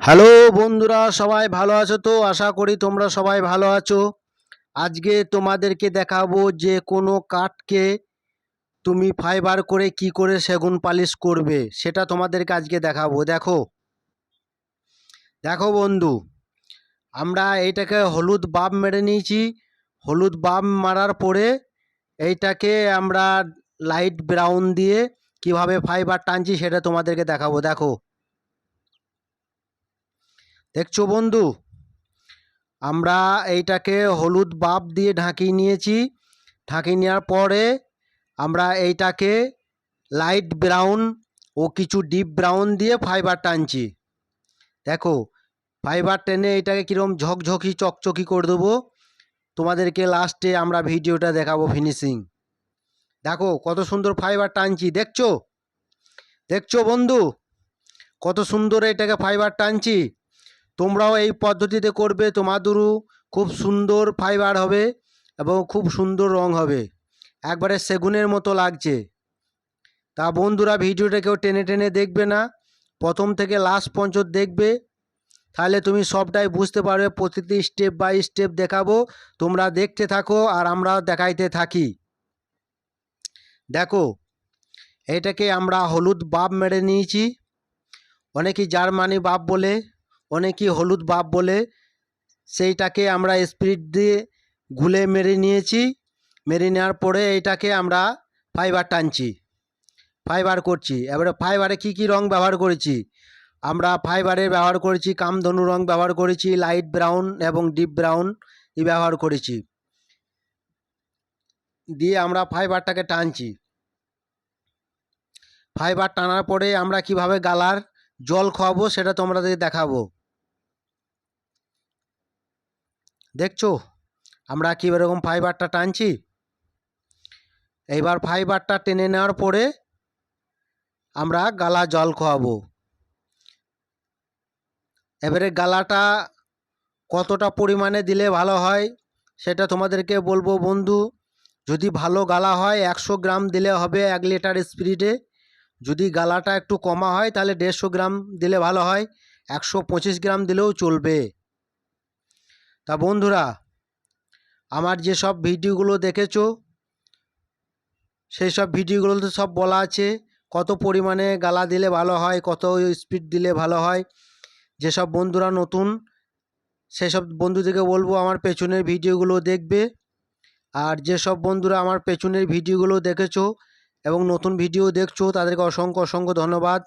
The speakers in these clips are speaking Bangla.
হ্যালো বন্ধুরা, সবাই ভালো আছো তো? আশা করি তোমরা সবাই ভালো আছো। আজকে তোমাদেরকে দেখাবো যে কোনো কাঠকে তুমি ফাইবার করে কি করে সেগুন পালিশ করবে, সেটা তোমাদেরকে আজকে দেখাবো। দেখো দেখো বন্ধু, আমরা এইটাকে হলুদ বাপ মেরে নিয়েছি। হলুদ বাপ মারার পরে এইটাকে আমরা লাইট ব্রাউন দিয়ে কীভাবে ফাইবার টানছি সেটা তোমাদেরকে দেখাবো। দেখো দেখছ বন্ধু? আমরা এইটাকে হলুদ বাপ দিয়ে ঢাকিয়ে নিয়েছি। ঢাকিয়ে নেওয়ার পরে আমরা এইটাকে লাইট ব্রাউন ও কিছু ডিপ ব্রাউন দিয়ে ফাইবার টানছি। দেখো, ফাইবার টেনে এটাকে কীরকম ঝকঝকি, চকচকি করে দেবো। তোমাদেরকে লাস্টে আমরা ভিডিওটা দেখাবো ফিনিশিং দেখো, কত সুন্দর ফাইবার টানছি, দেখছ? দেখছ বন্ধু? কত সুন্দর এটাকে ফাইবার টানছি। তোমরাও এই পদ্ধতিতে করবে, তোমাদেরও খুব সুন্দর ফাইবার হবে এবং খুব সুন্দর রং হবে। একবারে সেগুনের মতো লাগছে। তা বন্ধুরা ভিডিওটা কেউ টেনে টেনে দেখবে না, প্রথম থেকে লাস্ট পঞ্চত দেখবে। তাহলে তুমি সবটাই বুঝতে পারবে, প্রতিটি স্টেপ বাই স্টেপ দেখাবো, তোমরা দেখতে থাকো আর আমরা দেখাইতে থাকি। দেখো, এটাকে আমরা হলুদ বাপ মেরে নিয়েছি। অনেকেই জার্মানি বাপ বলে। অনেকেই হলুদ বাপ বলে সেইটাকে আমরা স্পিরিট দিয়ে গুলে মেরে নিয়েছি। মেরে নেওয়ার পরে এইটাকে আমরা ফাইবার টানছি। ফাইবার করছি। এবারে ফাইবারে কি কি রং ব্যবহার করেছি? আমরা ফাইবারে ব্যবহার করেছি, কামধনু রং ব্যবহার করেছি লাইট ব্রাউন এবং ডিপ ব্রাউন এই ব্যবহার করেছি। দিয়ে আমরা ফাইবারটাকে টানছি। ফাইবার টানার পরে আমরা কীভাবে গালার জল খাওয়াবো সেটা তোমাদের দেখাবো। দেখছ? আমরা কী এরকম ফাইবারটা টানছি? এইবার ফাইবারটা টেনে নেওয়ার পরে আমরা গালা জল খোয়াবো। এবারে গালাটা কতটা পরিমাণে দিলে ভালো হয় সেটা তোমাদেরকে বলব বন্ধু। যদি ভালো গালা হয় একশো গ্রাম দিলে হবে এক লিটার স্পিরিটে যদি গালাটা একটু কমা হয় তাহলে দেড়শো গ্রাম দিলে ভালো হয়। একশো পঁচিশ গ্রাম দিলেও চলবে। তা বন্ধুরা, আমার যেসব ভিডিওগুলো দেখেছ, সেই সব ভিডিওগুলোতে সব বলা আছে, কত পরিমাণে গালা দিলে ভালো হয়, কত স্পিড দিলে ভালো হয়। যেসব বন্ধুরা নতুন, সেসব বন্ধুদেরকে বলব আমার পেছনের ভিডিওগুলো দেখবে। আর যেসব বন্ধুরা আমার পেছনের ভিডিওগুলো দেখেছ এবং নতুন ভিডিও দেখছ, তাদেরকে অসংখ্য অসংখ্য ধন্যবাদ।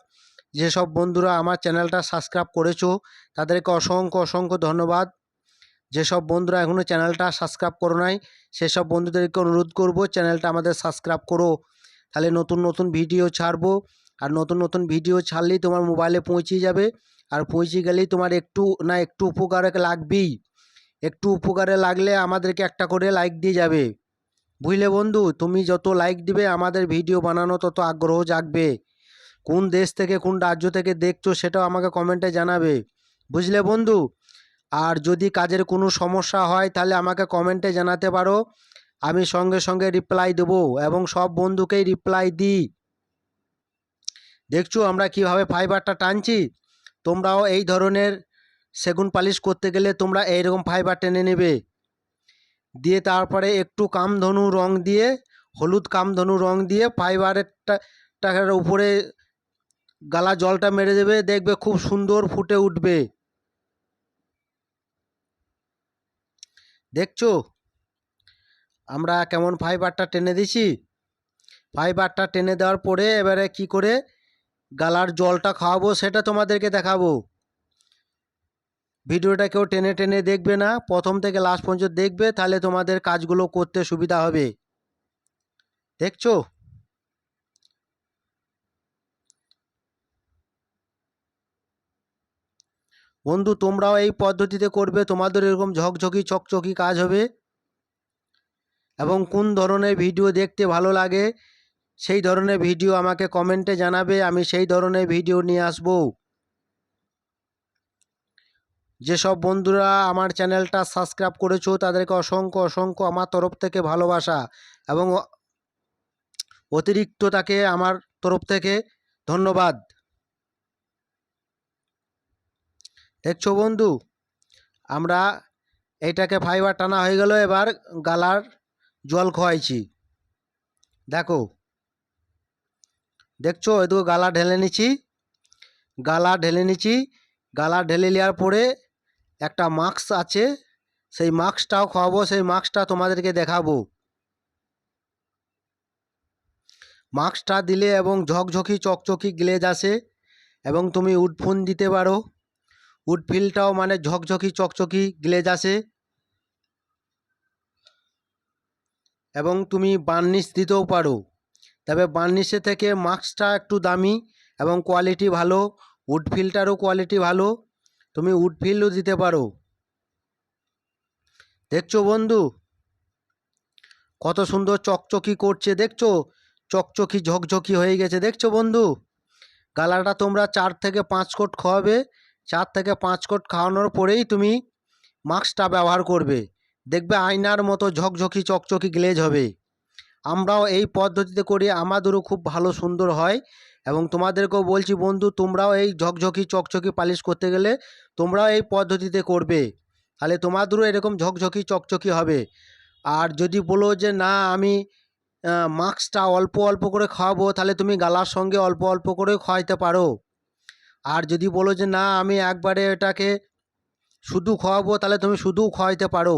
যেসব বন্ধুরা আমার চ্যানেলটা সাবস্ক্রাইব করেছ, তাদেরকে অসংখ্য অসংখ্য ধন্যবাদ। যেসব বন্ধুরা এখনও চ্যানেলটা সাবস্ক্রাইব করো নাই, সেসব বন্ধুদেরকে অনুরোধ করব চ্যানেলটা আমাদের সাবস্ক্রাইব করো। তাহলে নতুন নতুন ভিডিও ছাড়বো, আর নতুন নতুন ভিডিও ছাড়লেই তোমার মোবাইলে পৌঁছে যাবে, আর পৌঁছে গেলেই তোমার একটু, না একটু উপকারে লাগবেই। একটু উপকারে লাগলে আমাদেরকে একটা করে লাইক দিয়ে যাবে। বুঝলে বন্ধু? তুমি যত লাইক দিবে, আমাদের ভিডিও বানানো তত আগ্রহ জাগবে। কোন দেশ থেকে, কোন রাজ্য থেকে দেখছ, সেটাও আমাকে কমেন্টে জানাবে। বুঝলে বন্ধু? আর যদি কাজের কোনো সমস্যা হয়, তাহলে আমাকে কমেন্টে জানাতে পারো। আমি সঙ্গে সঙ্গে রিপ্লাই দেবো এবং সব বন্ধুকেই রিপ্লাই দিই। দেখছ আমরা কীভাবে ফাইবারটা টানছি? তোমরাও এই ধরনের সেগুন পালিশ করতে গেলে তোমরা এইরকম ফাইবার টেনে নেবে। দিয়ে তারপরে একটু কামধনু রং দিয়ে, হলুদ কামধনু রং দিয়ে ফাইবারের টাকার উপরে গালা জলটা মেরে দেবে, দেখবে খুব সুন্দর ফুটে উঠবে। দেখছ? আমরা কেমন ফাইবারটা টেনে দিছি ফাইবারটা টেনে দেওয়ার পরে এবারে কি করে গালার জলটা খাওয়াবো সেটা তোমাদেরকে দেখাবো। ভিডিওটা কেউ টেনে টেনে দেখবে না, প্রথম থেকে লাস্ট পর্যন্ত দেখবে, তাহলে তোমাদের কাজগুলো করতে সুবিধা হবে। দেখছ? বন্ধু, তোমরাও এই পদ্ধতিতে করবে, তোমাদের এরকম ঝকঝকি, চকচকি কাজ হবে। এবং কোন ধরনের ভিডিও দেখতে ভালো লাগে, সেই ধরনের ভিডিও আমাকে কমেন্টে জানাবে, আমি সেই ধরনের ভিডিও নিয়ে আসব। যেসব বন্ধুরা আমার চ্যানেলটা সাবস্ক্রাইব করেছ, তাদেরকে অসংখ্য অসংখ্য আমার তরফ থেকে ভালোবাসা এবং অতিরিক্ত তাকে আমার তরফ থেকে ধন্যবাদ। দেখছ বন্ধু, আমরা এইটাকে ফাইবার টানা হয়ে গেল, এবার গালার জল খোয়াইছি। দেখো, দেখছ, এদিকে গালা ঢেলে নিচ্ছি, গালা ঢেলে নিচ্ছি, গালা ঢেলে নেওয়ার পরে একটা মাস্ক আছে, সেই মাস্কটাও খাওয়াবো সেই মাস্কটা তোমাদেরকে দেখাবো। মাস্কটা দিলে এবং ঝকঝকি চকচকি গ্লেজ আসে, এবং তুমি উডফোন দিতে পারো। উডফিলটাও মানে ঝকঝকি, চকচকি, গ্লেজ আসে। এবং তুমি বার্নিশ দিতেও পারো। তবে বার্নিশের থেকে মাস্কটা একটু দামি এবং কোয়ালিটি ভালো উডফিলটারও কোয়ালিটি ভালো, তুমি উডফিলও দিতে পারো। দেখছ বন্ধু? কত সুন্দর চকচকি করছে, দেখছ? চকচকি, ঝকঝকি হয়ে গেছে, দেখছ বন্ধু? গালাটা তোমরা চার থেকে পাঁচ কোট খাওয়াবে চার থেকে পাঁচ কোট খাওয়ানোর পরেই তুমি মাস্কটা ব্যবহার করবে। দেখবে আয়নার মতো ঝকঝকি, চকচকি গ্লেজ হবে। আমরাও এই পদ্ধতিতে করি আমাদেরও খুব ভালো সুন্দর হয় এবং তোমাদেরকেও বলছি, বন্ধু, তোমরাও এই ঝকঝকি, চকচকি পালিশ করতে গেলে তোমরাও এই পদ্ধতিতে করবে। তাহলে তোমাদেরও এরকম ঝকঝকি, চকচকি হবে। আর যদি বলো যে, না, আমি মাস্কটা অল্প অল্প করে খাওয়াবো, তাহলে তুমি গালার সঙ্গে অল্প অল্প করে খাওয়াইতে পারো। আর যদি বলো যে না, আমি একবারে এটাকে শুধু খাওয়াবো তাহলে তুমি শুধু খাওয়াইতে পারো।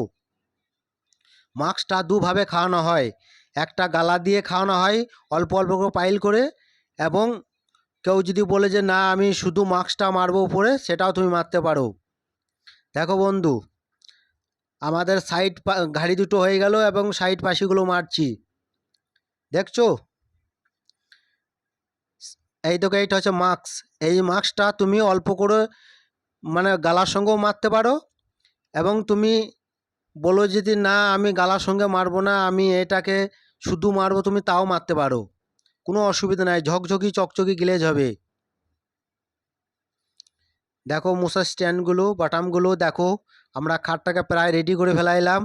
মাস্কটা দুভাবে খাওয়ানো হয়। একটা গালা দিয়ে খাওয়ানো হয়, অল্প অল্প করে পাইল করে, এবং কেউ যদি বলে যে না, আমি শুধু মাস্কটা মারবো উপরে, সেটাও তুমি মারতে পারো। দেখো বন্ধু, আমাদের সাইড ঘাড়ি দুটো হয়ে গেল, এবং সাইড পাশিগুলো মারছি। দেখছ? এই তোকে এইটা হচ্ছে মাস্ক এই মাস্কটা তুমি অল্প করে মানে গালার সঙ্গেও মারতে পারো এবং তুমি বলো যদি না, আমি গালার সঙ্গে মারবো না, আমি এটাকে শুধু মারবো, তুমি তাও মারতে পারো। কোনো অসুবিধা নাই, ঝকঝকি, চকচকি, গিলেজ হবে। দেখো মশার স্ট্যান্ডগুলো, বাটামগুলো দেখো, আমরা খাটটাকে প্রায় রেডি করে ফেলাইলাম।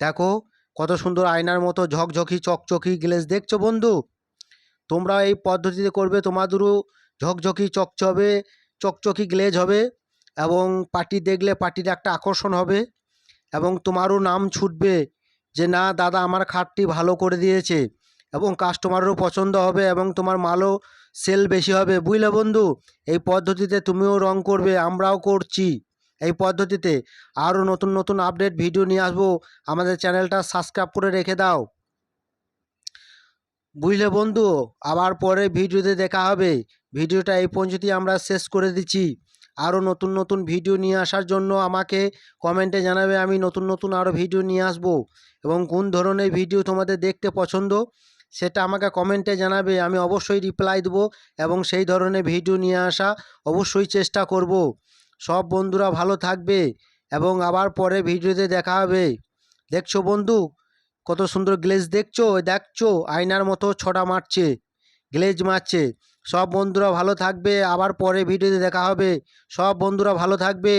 দেখো, কত সুন্দর আয়নার মতো ঝকঝকি, চকচকি, গ্লেজ। দেখছ বন্ধু? তোমরা এই পদ্ধতিতে করবে, তোমাদেরও ঝকঝকি চকচবে চকচকি গ্লেজ হবে এবং পার্টি দেখলে পার্টির একটা আকর্ষণ হবে এবং তোমারও নাম ছুটবে যে, না, দাদা, আমার খাটটি ভালো করে দিয়েছে এবং কাস্টমারেরও পছন্দ হবে এবং তোমার মালও সেল বেশি হবে। বুঝলে বন্ধু? এই পদ্ধতিতে তুমিও রং করবে, আমরাও করছি এই পদ্ধতিতে। আরও নতুন নতুন আপডেট, ভিডিও নিয়ে আসব। আমাদের চ্যানেলটা সাবস্ক্রাইব করে রেখে দাও। বুঝলে বন্ধু, আবার পরে ভিডিওতে দেখা হবে। ভিডিওটা এই পর্যন্তই, আমরা শেষ করে দিচ্ছি। আরও নতুন নতুন ভিডিও নিয়ে আসার জন্য আমাকে কমেন্টে জানাবে, আমি নতুন নতুন আরও ভিডিও নিয়ে আসব। এবং কোন ধরনের ভিডিও তোমাদের দেখতে পছন্দ, সেটা আমাকে কমেন্টে জানাবে, আমি অবশ্যই রিপ্লাই দেবো এবং সেই ধরনের ভিডিও নিয়ে আসা অবশ্যই চেষ্টা করব। সব বন্ধুরা ভালো থাকবে এবং আবার পরে ভিডিওতে দেখা হবে। দেখছ বন্ধু কত সুন্দর গ্লেজ দেখছ? দেখছ? আয়নার মতো ছটা মারছে, গ্লেজ মারছে। সব বন্ধুরা ভালো থাকবে, আবার পরে ভিডিওতে দেখা হবে। সব বন্ধুরা ভালো থাকবে।